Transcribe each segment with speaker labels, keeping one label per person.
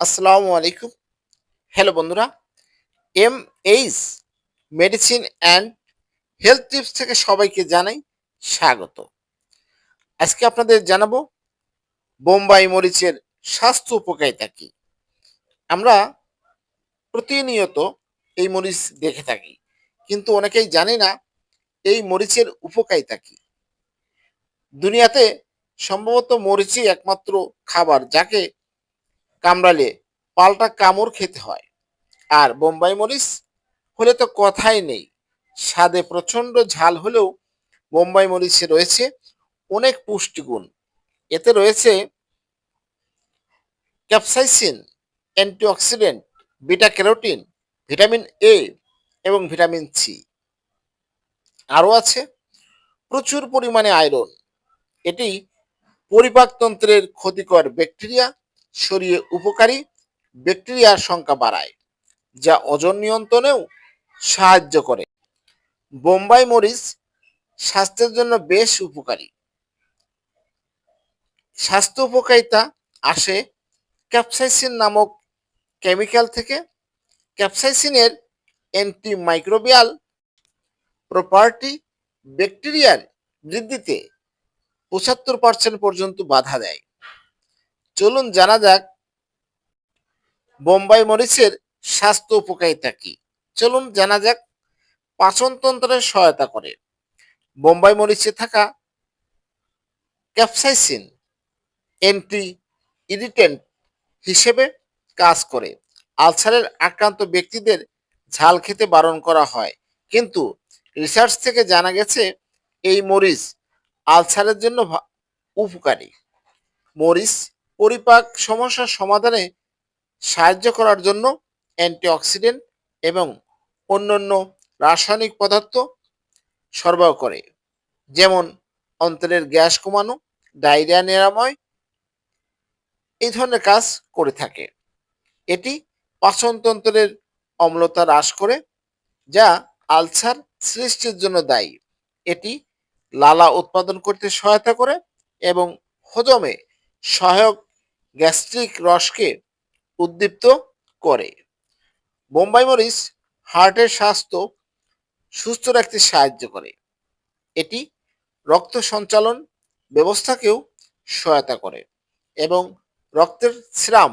Speaker 1: আসসালামু আলাইকুম। হ্যালো বন্ধুরা M H medicine and health tips থেকে সবাইকে জানাই স্বাগত। আজকে আপনাদের জানাব বোম্বাই মরিচের স্বাস্থ্য উপকারিতা কি? আমরা প্রতিনিয়ত এই মরিচ দেখে থাকি, কিন্তু অনেকেই জানে না এই মরিচের উপকারিতা কি। দুনিয়াতে সম্ভবত মরিচই একমাত্র খাবার যাকে কামড়ালে পাল্টা কামড় খেতে হয়। আর বোম্বাই মরিচ হলে তো কথাই নেই। স্বাদে প্রচণ্ড ঝাল হলেও বোম্বাই মরিচে রয়েছে অনেক পুষ্টিগুণ। এতে রয়েছে capsaicin, antioxidant, beta carotene, vitamin A এবং ভিটামিন সি। আরও আছে প্রচুর পরিমাণে আয়রন। এটি পরিপাকতন্ত্রের ক্ষতিকর ব্যাকটেরিয়া সরিয়ে উপকারী ব্যাকটেরিয়ার সংখ্যা বাড়ায়, যা ওজন নিয়ন্ত্রণেও সাহায্য করে। বোম্বাই মরিচ স্বাস্থ্যের জন্য বেশ উপকারী। স্বাস্থ্য উপকারিতা আসে ক্যাপসাইসিন নামক কেমিক্যাল থেকে। ক্যাপসাইসিনের অ্যান্টিমাইক্রোবিয়াল প্রপার্টি ব্যাকটেরিয়ার বৃদ্ধিতে পঁচাত্তর পার্সেন্ট পর্যন্ত বাধা দেয়। চলুন জানা যাক, বোম্বাই মরিচের স্বাস্থ্য উপকারিতা কি? চলুন জানা যাক পাচনতন্ত্রের সহায়তা করে। বোম্বাই মরিচে থাকা ক্যাপসাইসিন অ্যান্টি ইরিটেন্ট হিসেবে কাজ করে। আলসারের আক্রান্ত ব্যক্তিদের ঝাল খেতে বারণ করা হয়। কিন্তু রিসার্চ থেকে জানা গেছে, এই মরিচ আলসারের জন্য উপকারী। মরিচ পরিপাক সমস্যার সমাধানে সাহায্য করার জন্য অ্যান্টিঅক্সিডেন্ট এবং অন্যান্য রাসায়নিক পদার্থ সরবরাহ করে, যেমন অন্তরের গ্যাস কমানো, ডায়রিয়া নিরাময়, এই ধরনের কাজ করে থাকে। এটি পাচনতন্ত্রের অম্লতা হ্রাস করে, যা আলসার সৃষ্টির জন্য দায়ী। এটি লালা উৎপাদন করতে সহায়তা করে এবং হজমে সহায়ক গ্যাস্ট্রিক রসকে উদ্দীপ্ত করে। বোম্বাই মরিচ হার্টের স্বাস্থ্য সুস্থ রাখতে সাহায্য করে। এটি রক্ত সঞ্চালন ব্যবস্থাকেও সহায়তা করে এবং রক্তের শ্রাম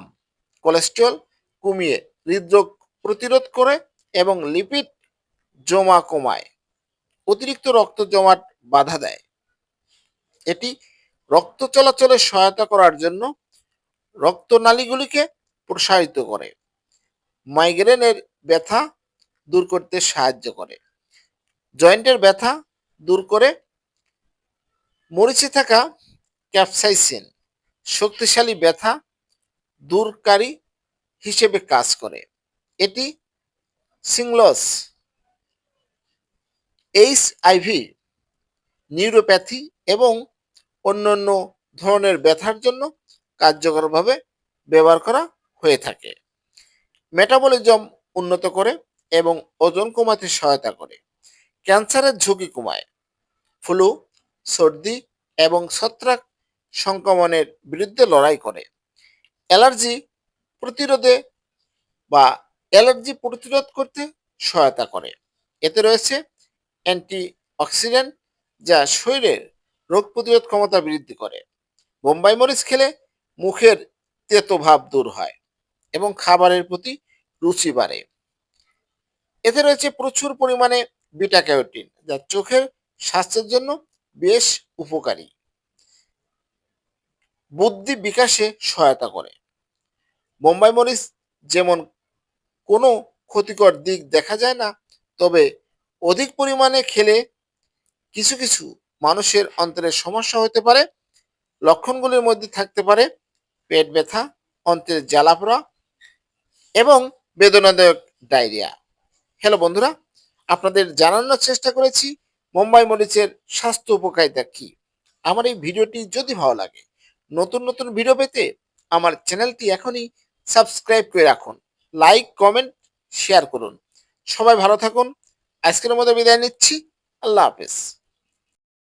Speaker 1: কোলেস্ট্রল কমিয়ে হৃদরোগ প্রতিরোধ করে এবং লিপিড জমা কমায়, অতিরিক্ত রক্ত জমাট বাধা দেয়। এটি রক্ত চলাচলে সহায়তা করার জন্য রক্তনালীগুলিকে প্রসারিত করে। মাইগ্রেনের ব্যথা দূর করতে সাহায্য করে। জয়েন্টের ব্যথা দূর করে মরিচে থাকা ক্যাপসাইসিন শক্তিশালী ব্যথা দূরকারী হিসেবে কাজ করে। এটি সিংলস এইচ আইভি নিউরোপ্যাথি এবং অন্যান্য ধরনের ব্যথার জন্য কার্যকরভাবে ব্যবহার করা হয়ে থাকে। মেটাবলিজম উন্নত করে এবং ওজন কমাতে সহায়তা করে। ক্যান্সারের ঝুঁকি কমায়। ফ্লু সর্দি এবং ছত্রাক সংক্রমণের বিরুদ্ধে লড়াই করে। অ্যালার্জি প্রতিরোধে বা অ্যালার্জি প্রতিরোধ করতে সহায়তা করে। এতে রয়েছে অ্যান্টি অক্সিডেন্ট যা শরীরের রোগ প্রতিরোধ ক্ষমতা বৃদ্ধি করে। বোম্বাই মরিচ খেলে মুখের তেতো ভাব দূর হয় এবং খাবারের প্রতি রুচি বাড়ে। এতে রয়েছে প্রচুর পরিমাণে বিটা ক্যারোটিন, যা চোখের স্বাস্থ্যের জন্য বেশ উপকারী। বুদ্ধি বিকাশে সহায়তা করে। বোম্বাই মরিচ যেমন কোনো ক্ষতিকর দিক দেখা যায় না, তবে অধিক পরিমাণে খেলে কিছু কিছু মানুষের অন্তরের সমস্যা হতে পারে, লক্ষণগুলির মধ্যে থাকতে পারে পেট ব্যথা অন্ত্রের জ্বালাপোড়া এবং বেদনাদায়ক ডায়রিয়া। হ্যালো বন্ধুরা, আপনাদের জানানোর চেষ্টা করেছি মুম্বাই মরিচের স্বাস্থ্য উপকারিতা কি? আমার এই ভিডিওটি যদি ভালো লাগে, নতুন নতুন ভিডিও পেতে আমার চ্যানেলটি এখনই সাবস্ক্রাইব করে রাখুন। লাইক, কমেন্ট, শেয়ার করুন। সবাই ভালো থাকুন। আজকের মতো বিদায় নিচ্ছি। আল্লাহ হাফেজ।